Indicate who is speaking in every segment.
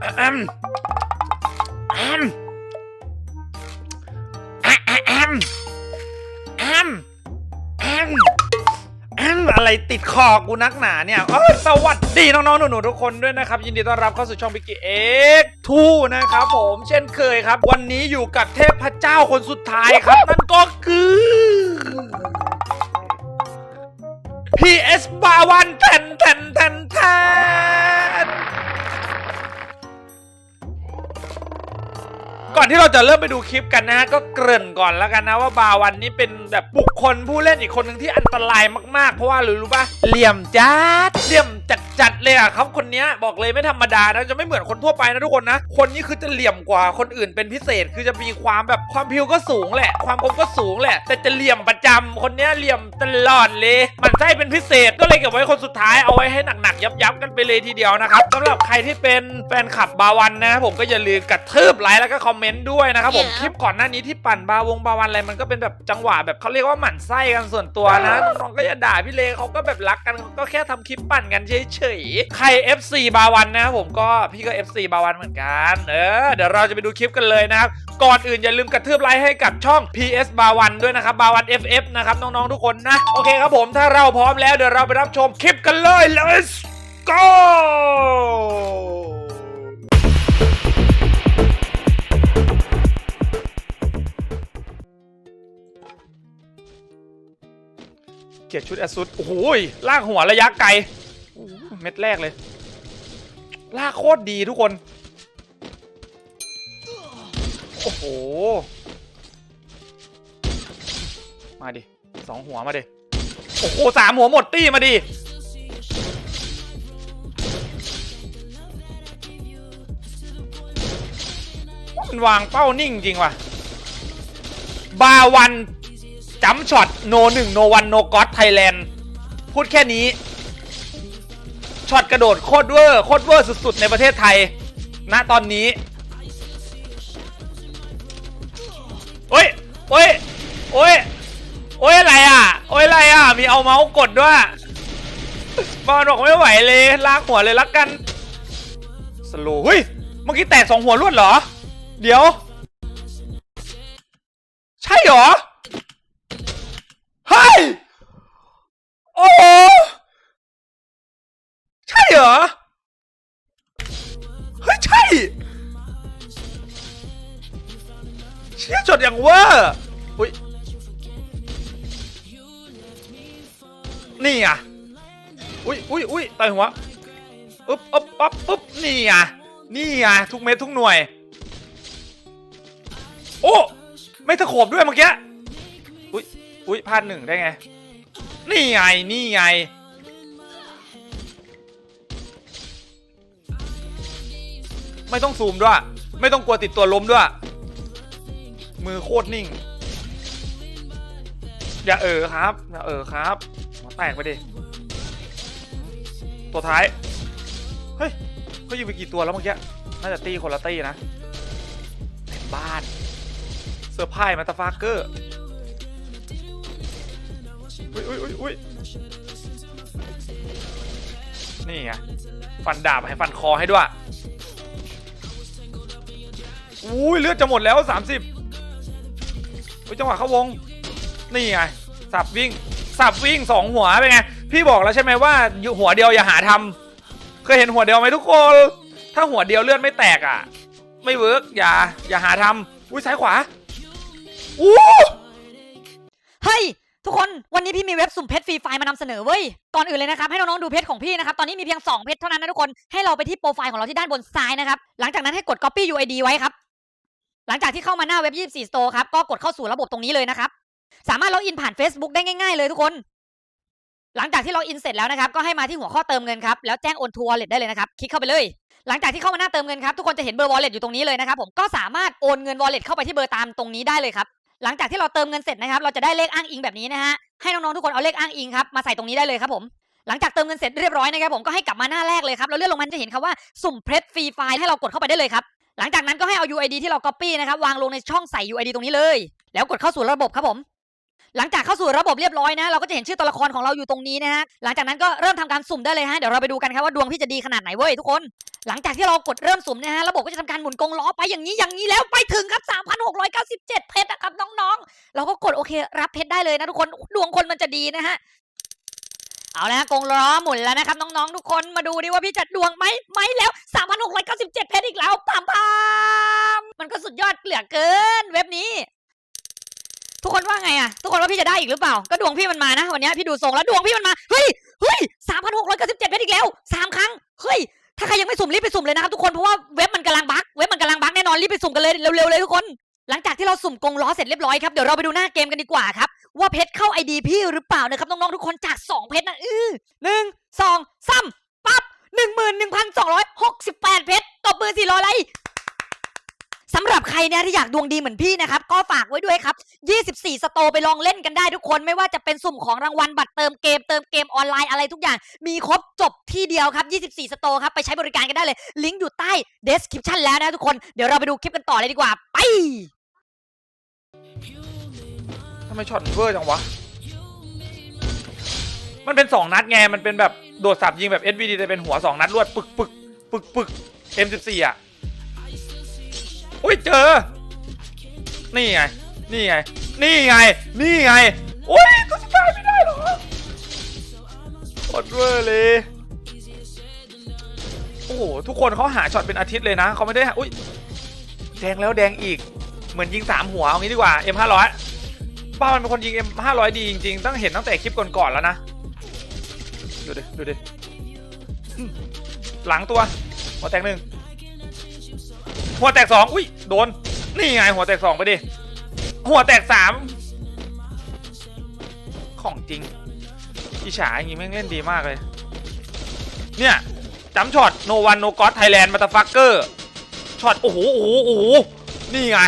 Speaker 1: แอมแอมแอมแอมแอมแอมอมอะไรติดคอกูนักหนาเนี่ยเอ้ยสวัสดีน้องๆ หนูๆ ทุกคนด้วยนะครับ ยินดีต้อนรับเข้าสู่ช่องพิกกี้เอ็กทูนะครับผมเช่นเคยครับ วันนี้อยู่กับเทพเจ้าคนสุดท้ายครับ นั่นก็คือ PS บาวันแทนแทนแทน ที่เราจะเริ่มไปดูคลิปกันนะ ก็เกริ่นก่อนแล้วกันนะว่าบาวันนี้เป็นแบบบุคคลผู้เล่นอีกคนหนึ่งที่อันตรายมากๆ เพราะว่ารู้รู้ปะเหลี่ยมจัดเหลี่ยมจัด จัดๆเลยอะครับคนเนี้ยบอกเลยไม่ธรรมดานะจะไม่เหมือนคนทั่วไปนะทุกคนนะ คนนี้คือจะเหลี่ยมกว่าคนอื่นเป็นพิเศษ คือจะมีความแบบความพิวก็สูงแหละ ความคมก็สูงแหละ แต่จะเหลี่ยมประจำคนเนี้ยเหลี่ยมตลอดเลย มันใช่เป็นพิเศษก็เลยเก็บไว้คนสุดท้ายเอาไว้ให้หนักๆยับๆกันไปเลยทีเดียวนะครับสำหรับใครที่เป็นแฟนคลับบาวันนะผมก็อย่าลืมกระทืบไลค์แล้วก็คอมเมนต์ด้วยนะครับผมคลิปก่อนหน้านี้ที่ปั่นบาวงบาวันอะไรมันก็เป็นแบบจังหวะแบบเขาเรียกว่าหมั่นไส้กันส่วนตัวนะน้องๆก็อย่าด่าพี่เลเขาก็แบบรักกันเขาก็แค่ทำคลิปปั่นกันเฉยๆ ใคร FC บาวันนะครับผมก็พี่ก็ FC บาวันเหมือนกัน เออ เดี๋ยวเราจะไปดูคลิปกันเลยนะครับก่อนอื่นอย่าลืมกระทืบไลค์ให้กับช่อง PS บาวันด้วยนะครับบาวัน FF นะครับน้องๆทุกคนนะ โอเคครับผมถ้าเราพร้อมแล้วเดี๋ยวเราไปรับชมคลิปกันเลย let's go เกียรติชุดแอสซุดโอ้โหยลากหัวระยะไกล เม็ดแรกเลยลากโคตรดีทุกคน โอ้โห มาดิสองหัวมาดิ โอ้โหสามหัวหมดตี้มาดิ มันวางเป้านิ่งจริงว่ะ บาวันจัมช็อต โนหนึ่งโนวันโนก็อตไทยแลนด์ พูดแค่นี้ ช็อตกระโดดโคตรเวอร์โคตรเวอร์สุดๆ ในประเทศไทย ณตอนนี้โอ้ยโอ้ยโอ้ยโอ้ยอะไรอะโอ้ยอะไรอะ มีเอาเมาส์กดด้วยบอลบอกไม่ไหวเลยลากหัวเลยละกันสโลว์เฮ้ยเมื่อกี้แตกสองหัวรวดเหรอ เดี๋ยว ใช่เหรอ เฮ้ย โอ้ เหรอ เฮ้ย ใช่ เชี่ยจดอย่างเว่าอุ้ย นี่อะอุ้ยอุ้ยอุ้ยต่อยหัวอึ๊บอึ๊บปั๊บปึ๊บนี่อะนี่อะทุกเม็ดทุกหน่วย โอ้ไม่ตะโขบด้วยเมื่อกี้อุ้ยอุ้ยพลาดหนึ่งได้ไง นี่ไงนี่ไง ไม่ต้องซูมด้วย ไม่ต้องกลัวติดตัวล้มด้วย มือโคตรนิ่ง อย่าเออครับ อย่าเออครับหัวแตกไปดิ ตัวท้าย เฮ้ยเขายิงไปกี่ตัวแล้วเมื่อกี้ น่าจะตีคนละตีนะเต็มบ้านเซอร์ไพรส์มาตาฟาเกอร์อุ้ยอุ้ยอุ้ยอุ้ยนี่ไงฟันดาบให้ฟันคอให้ด้วย อุ้ยเลือดจะหมดแล้ว 30อุ้ยจังหวะเข้าวง นี่ไง สับวิ่ง สับวิ่งสองหัวเป็นไง พี่บอกแล้วใช่ไหมว่าอยู่หัวเดียวอย่าหาทำเคยเห็นหัวเดียวไหมทุกคน ถ้าหัวเดียวเลือดไม่แตกอะ ไม่เวิร์กอย่า อย่าหาทำอุ้ยซ้ายขวาอู้
Speaker 2: เฮ้ยทุกคนวันนี้พี่มีเว็บสุ่มเพชรฟรีไฟล์มานำเสนอเว้ย ก่อนอื่นเลยนะครับให้น้องๆดูเพชรของพี่นะครับ ตอนนี้มีเพียง 2 เพชรเท่านั้นนะทุกคน ให้เราไปที่โปรไฟล์ของเราที่ด้านบนซ้ายนะครับ หลังจากนั้นให้กด copy UID ไว้ครับ หลังจากที่เข้ามาหน้าเว็บ 24 Store ครับ ก็กดเข้าสู่ระบบตรงนี้เลยนะครับ สามารถล็อกอินผ่าน Facebook ได้ง่าย ๆ เลยทุกคน หลังจากที่ล็อกอินเสร็จแล้วนะครับ ก็ให้มาที่หัวข้อเติมเงินครับ แล้วแจ้งโอนทัวร์เลทได้เลยนะครับ คลิกเข้าไปเลย หลังจากที่เข้ามาหน้าเติมเงินครับ ทุกคนจะเห็นเบอร์ wallet อยู่ตรงนี้เลยนะครับ ผม ก็สามารถโอนเงิน wallet เข้าไปที่เบอร์ตามตรงนี้ได้เลยครับ หลังจากที่เราเติมเงินเสร็จนะครับ เราจะได้เลขอ้างอิงแบบนี้นะฮะ ให้น้องๆทุกคนเอาเลขอ้างอิงครับ มาใส่ตรงนี้ได้เลยครับผมหลังจากเติมเงินเสร็จเรียบร้อยนะครับผมก็ให้กลับมาหน้าแรกเลยครับแล้วเลื่อนลงมาจะเห็นคำว่าสุ่มเพชรฟรีไฟล์ให้เรากดเข้าไปได้เลยครับ หลังจากนั้นก็ให้เอา UID ที่เรา copy นะครับวางลงในช่องใส่ UID ตรงนี้เลย แล้วกดเข้าสู่ระบบครับผม หลังจากเข้าสู่ระบบเรียบร้อยนะ เราก็จะเห็นชื่อตัวละครของเราอยู่ตรงนี้นะฮะหลังจากนั้นก็เริ่มทำการสุ่มได้เลยฮะเดี๋ยวเราไปดูกันครับว่าดวงพี่จะดีขนาดไหนเว้ยทุกคน หลังจากที่เรากดเริ่มสุ่มนะฮะระบบก็จะทำการหมุนกงล้อไปอย่างนี้อย่างนี้แล้วไปถึงครับ3,697เพชรนะครับน้องๆ เราก็กดโอเครับเพชรได้เลยนะทุกคนดวงคนมันจะดีนะฮะ เอาและกงล้อหมุนแล้วนะครับ น้องๆ ทุกคนมาดูดิว่าพี่จะดวงไหมไหมแล้ว3,697เพชรอีกแล้วปามปามมันก็สุดยอดเหลือเกิน เว็บนี้ ทุกคนว่าไงอะทุกคนว่าพี่จะได้อีกหรือเปล่า ก็ดวงพี่มันมานะ วันนี้พี่ดูทรงแล้วดวงพี่มันมา เฮ้ยเฮ้ยสามพันหกร้อยเก้าสิบเจ็ดเพชรอีกแล้วสามครั้งเฮ้ยถ้าใครยังไม่สุ่มรีบไปสุ่มเลยนะครับทุกคนเพราะว่าเว็บมันกำลังบั๊กเว็บมันกำลังบั๊กแน่นอนรีบไปสุ่มกันเลยเร็วๆเลยทุกคน หลังจากที่เราสุ่มกงล้อเสร็จเรียบร้อยครับเดี๋ยวเราไปดูหน้าเกมกันดีกว่าครับ ว่าเพชรเข้าไอดีพี่หรือเปล่านะครับน้องๆทุกคนจากสองเพชรนะอื้อหนึ่งสองสามปั๊บหนึ่งหมื่นหนึ่งพันสองร้อยหกสิบแปดเพชรตบมือสี่ร้อยไรสำหรับใครเนี่ยที่อยากดวงดีเหมือนพี่นะครับ ก็ฝากไว้ด้วยครับ 24 สโตไปลองเล่นกันได้ทุกคน ไม่ว่าจะเป็นสุ่มของรางวัลบัตรเติมเกมเติมเกมออนไลน์อะไรทุกอย่าง มีครบจบที่เดียวครับ 24 สโตครับ ไปใช้บริการกันได้เลย ลิงก์อยู่ใต้ description แล้วนะทุกคน เดี๋ยวเราไปดูคลิปกันต่อเลยดีกว่า ไป
Speaker 1: ไมช็อตเวอร์จังวะ มันเป็นสองนัดไง มันเป็นแบบโดดสับยิงแบบ SVD แต่เป็นหัวสองนัดรวดปึกปึกปึกปึก M14 อะ อุ้ยเจอ นี่ไง นี่ไง นี่ไง นี่ไง อุ้ยตัวสุดท้ายไม่ได้หรออดเวอร์เลยโอ้โหทุกคนเขาหาช็อตเป็นอาทิตย์เลยนะเขาไม่ได้อุ้ยแดงแล้วแดงอีกเหมือนยิงสามหัวเอางี้ดีกว่า M500 ป้ามันเป็นคนยิง M500 ดีจริงๆ ตั้งเห็นตั้งแต่คลิปก่อนๆแล้วนะ ดูดิ ดูดิ หลังตัว หัวแตกหนึ่ง หัวแตกสองอุ้ย โดน นี่ไงหัวแตกสองไปดิ หัวแตกสาม ของจริง อิจฉาอย่างงี้แม่งเล่นดีมากเลย เนี่ยจำช็อต no one no god Thailand มาตาฟักเกอร์ ช็อต โอ้โห โอ้โห โอ้โห นี่ไง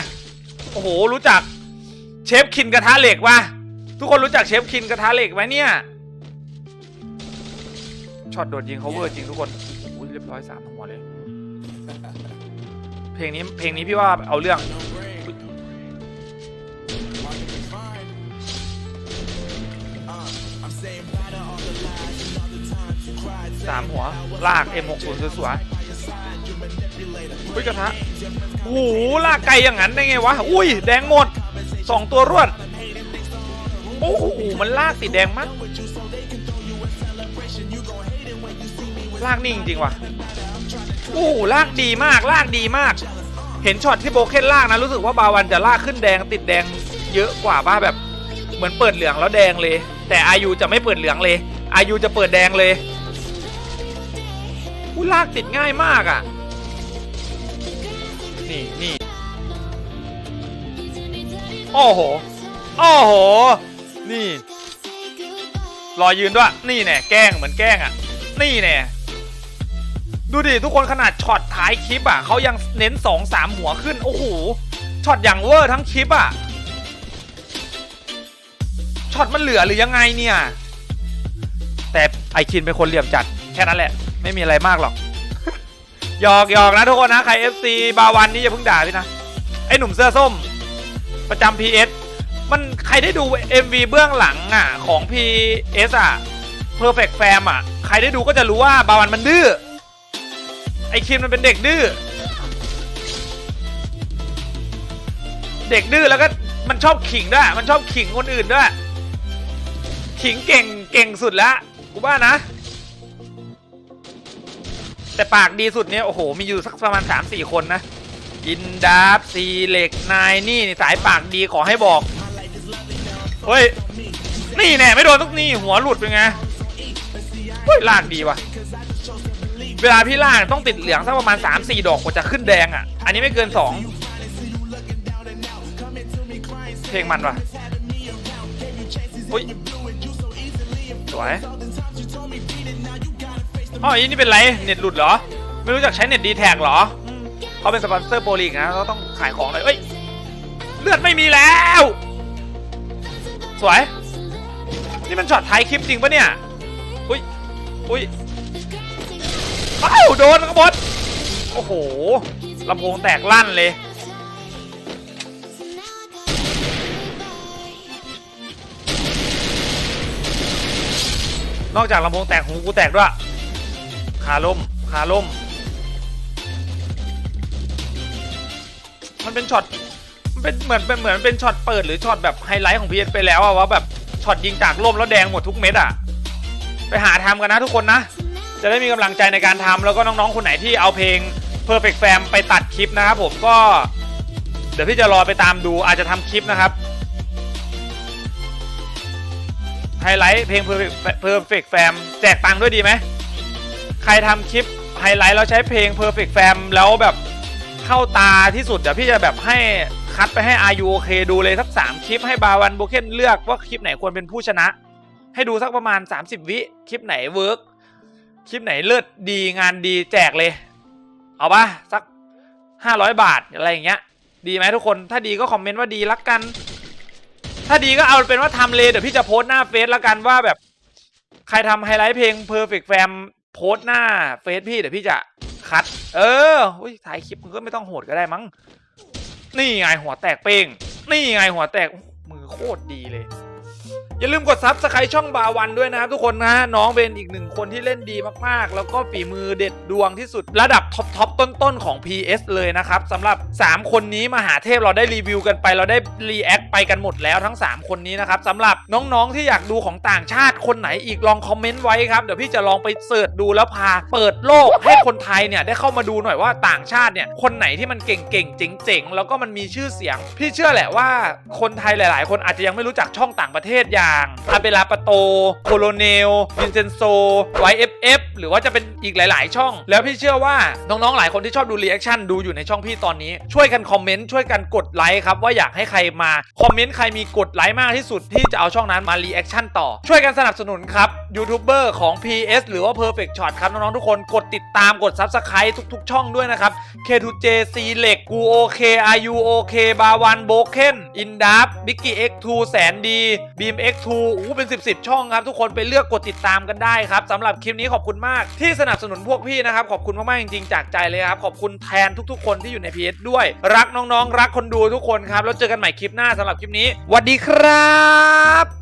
Speaker 1: โอ้โห รู้จัก เชฟคินกระทะเหล็กปะทุกคนรู้จักเชฟคินกระทะเหล็กไหมเนี่ยช็อตโดดยิงเขาเวอร์จริงทุกคนอุ้ยเรียบร้อยสามหัวเลย เพลงนี้เพลงนี้พี่ว่าเอาเรื่อง สามหัว ลาก M60 สวยๆอุ้ยกระทะโอ้โหลากไกลอย่างนั้นได้ไงวะ อุ้ย แดงหมด สองตัวรวด โอ้โห มันลากติดแดงมากลากนิ่งจริงว่ะโอ้โหลากดีมากลากดีมาก เห็นช็อตที่โบเคนลากนะรู้สึกว่าบาวันจะลากขึ้นแดงติดแดงเยอะกว่าบ้าแบบ เหมือนเปิดเหลืองแล้วแดงเลย แต่อายุจะไม่เปิดเหลืองเลย อายุจะเปิดแดงเลยอู้ลากติดง่ายมากอะ นี่นี่ โอ้โห โอ้โห นี่ รอยืนด้วย นี่แน่แกล้งเหมือนแกล้งอะ นี่แน่ดูดิทุกคนขนาดช็อตท้ายคลิปอะเขายังเน้นสองสามหัวขึ้น โอ้โห ช็อตอย่างเวอร์ทั้งคลิปอะ ช็อตมันเหลือหรือยังไงเนี่ย แต่ไอคินเป็นคนเหลี่ยมจัดแค่นั้นแหละ ไม่มีอะไรมากหรอกหยอกหยอกนะทุกคนนะ ใคร FC บาวันนี่อย่าเพิ่งด่าพี่นะ ไอหนุ่มเสื้อส้ม ประจำ PS มันใครได้ดู MV เบื้องหลังอะของ PS อะ Perfect Fam อะ ใครได้ดูก็จะรู้ว่าบาวันมันดื้อ ไอคินมันเป็นเด็กดื้อ เด็กดื้อแล้วก็มันชอบขิงด้วย มันชอบขิงคนอื่นด้วย ขิงเก่งเก่งสุดแล้วกูว่านะ แต่ปากดีสุดเนี่ยโอ้โห มีอยู่สักประมาณ 3-4 คนนะ อินดาบซีเหล็กนายนี่สายปากดีขอให้บอก เฮ้ย นี่แน่ไม่โดนทุกนี่หัวหลุดเป็นไง เฮ้ยลากดีว่ะ เวลาพี่ลากต้องติดเหลืองสักประมาณ 3-4 ดอกกว่าจะขึ้นแดงอะ อันนี้ไม่เกิน 2 เพลงมันว่ะอุ้ยสวยอ๋ออันนี้เป็นไร เน็ตหลุดเหรอ ไม่รู้จักใช้เน็ตดีแท็กเหรอ เขาเป็นสปอนเซอร์โปรลีกนะเขาต้องขายของเลยเอ้ย เลือดไม่มีแล้ว สวย นี่มันช็อตท้ายคลิปจริงปะเนี่ย อุ้ย อุ้ยเอ้าโดนกระบดโอ้โหลำโพงแตกลั่นเลย นอกจากลำโพงแตกหูกูแตกด้วย ขาล่มขาล่ม มันเป็นช็อตมันเป็นเหมือนเป็นเหมือนเป็นช็อตเปิดหรือช็อตแบบไฮไลท์ของพีเอสไปแล้วอะว่าแบบช็อตยิงจากล่มแล้วแดงหมดทุกเม็ดอะไปหาทำกันนะทุกคนนะ จะได้มีกำลังใจในการทำแล้วก็น้องๆคนไหนที่เอาเพลง Perfect Fam ไปตัดคลิปนะครับผมก็เดี๋ยวพี่จะรอไปตามดูอาจจะทำคลิปนะครับไฮไลท์เพลง Perfect Perfect Fam แจกตังค์ด้วยดีไหมใครทำคลิปไฮไลท์แล้วใช้เพลง Perfect Fam แล้วแบบ เข้าตาที่สุดเดี๋ยวพี่จะแบบให้คัดไปให้ RUOK ดูเลยสัก3คลิปให้บาวันโบเคนเลือกว่าคลิปไหนควรเป็นผู้ชนะ ให้ดูสักประมาณ 30 วิคลิปไหนเวิร์กคลิปไหนเลิศดีงานดีแจกเลย เอาปะสัก 500 บาทอะไรอย่างเงี้ย ดีไหมทุกคนถ้าดีก็คอมเมนต์ว่าดีละกัน ถ้าดีก็เอาเป็นว่าทำเลยเดี๋ยวพี่จะโพสต์หน้าเฟซละกันว่าแบบ ใครทำไฮไลท์เพลง Perfect Fam โพสต์หน้าเฟซพี่เดี๋ยวพี่จะ คัด เอออุ้ยถ่ายคลิปมึงก็ไม่ต้องโหดก็ได้มั้ง นี่ไงหัวแตกเป้ง นี่ไงหัวแตก มือโคตรดีเลย อย่าลืมกดซับสไครต์ช่องบาวันด้วยนะครับทุกคนนะน้องเป็นอีกหนึ่งคนที่เล่นดีมากๆ แล้วก็ฝีมือเด็ดดวงที่สุด ระดับท็อปทอปต้นๆของ PS เลยนะครับสำหรับ 3 คนนี้มหาเทพเราได้รีวิวกันไป เราได้รีแอคไปกันหมดแล้วทั้ง 3 คนนี้นะครับสำหรับน้องๆที่อยากดูของต่างชาติคนไหนอีกลองคอมเมนต์ไว้ครับเดี๋ยวพี่จะลองไปเสิร์ชดูแล้วพา เปิดโลกให้คนไทยเนี่ยได้เข้ามาดูหน่อยว่าต่างชาติเนี่ยคนไหนที่มันเก่งๆเจ๋งๆแล้วก็มันมีชื่อเสียง พี่เชื่อแหละว่าคนไทยหลาย ๆ คนอาจจะยังไม่รู้จักช่องต่างประเทศอย่างอาเบลาปาโต โคโลเนลวินเซนโซ YFF หรือว่าจะเป็นอีกหลาย ๆ ช่อง แล้วพี่เชื่อว่าน้อง ๆ หลายคนที่ชอบดูรีแอคชั่นดูอยู่ในช่องพี่ตอนนี้ ช่วยกันคอมเมนต์ช่วยกันกดไลค์ครับ ว่าอยากให้ใครมา คอมเมนต์ใครมีกดไลค์มากที่สุดที่จะเอาช่องนั้นมารีแอคชั่นต่อ ช่วยกันสนับสนุนครับยูทูบเบอร์ของ PS หรือว่า Perfect Shot ครับ น้อง ๆ ทุกคนกดติดตามกด Subscribe ทุก ๆ ช่องด้วยนะครับ K2J C เหล็กกูโอเค RU โอเคบาวันโบเคนอินดับบิกกี้ X2 แสนดีบีม X2 อู้ทูเป็น 10 10ช่องครับ ทุกคนไปเลือกกดติดตามกันได้ครับสำหรับคลิปนี้ขอบคุณมากที่สนับสนุนพวกพี่นะครับ ขอบคุณมากๆจริงๆจากใจเลยครับ ขอบคุณแทนทุกๆ คนที่อยู่ใน PS ด้วย รักน้องๆ รักคนดูทุกคนครับ แล้วเจอกันใหม่คลิปหน้าสำหรับคลิปนี้สวัสดีครับ